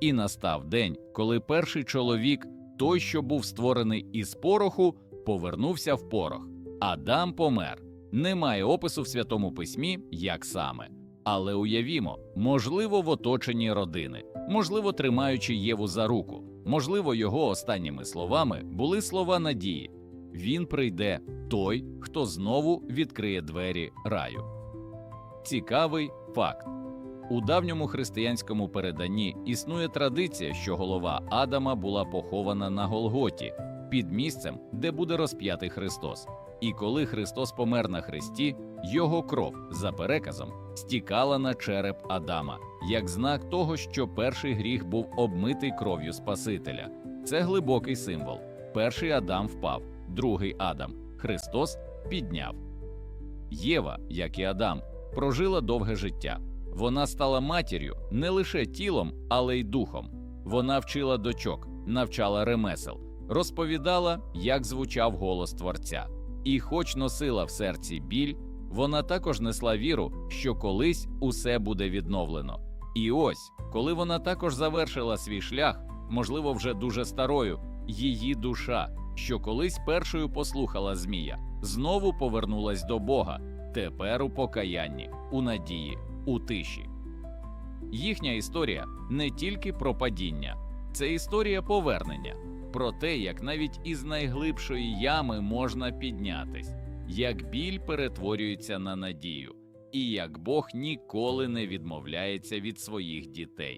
І настав день, коли перший чоловік, той, що був створений із пороху, повернувся в порох. Адам помер. Немає опису в святому письмі, як саме. Але уявімо, можливо, в оточенні родини, можливо, тримаючи Єву за руку, можливо, його останніми словами були слова надії. Він прийде, той, хто знову відкриє двері раю. Цікавий факт. У давньому християнському переданні існує традиція, що голова Адама була похована на Голготі під місцем, де буде розп'ятий Христос. І коли Христос помер на хресті, його кров, за переказом, стікала на череп Адама, як знак того, що перший гріх був обмитий кров'ю Спасителя. Це глибокий символ. Перший Адам впав, другий Адам Христос підняв. Єва, як і Адам, прожила довге життя. Вона стала матір'ю не лише тілом, але й духом. Вона вчила дочок, навчала ремесел, розповідала, як звучав голос Творця. І, хоч носила в серці біль, вона також несла віру, що колись усе буде відновлено. І ось, коли вона також завершила свій шлях, можливо, вже дуже старою, її душа, що колись першою послухала Змія, знову повернулась до Бога, тепер у покаянні, у надії, у тиші. Їхня історія не тільки про падіння, це історія повернення, про те, як навіть із найглибшої ями можна піднятись, як біль перетворюється на надію, і як Бог ніколи не відмовляється від своїх дітей.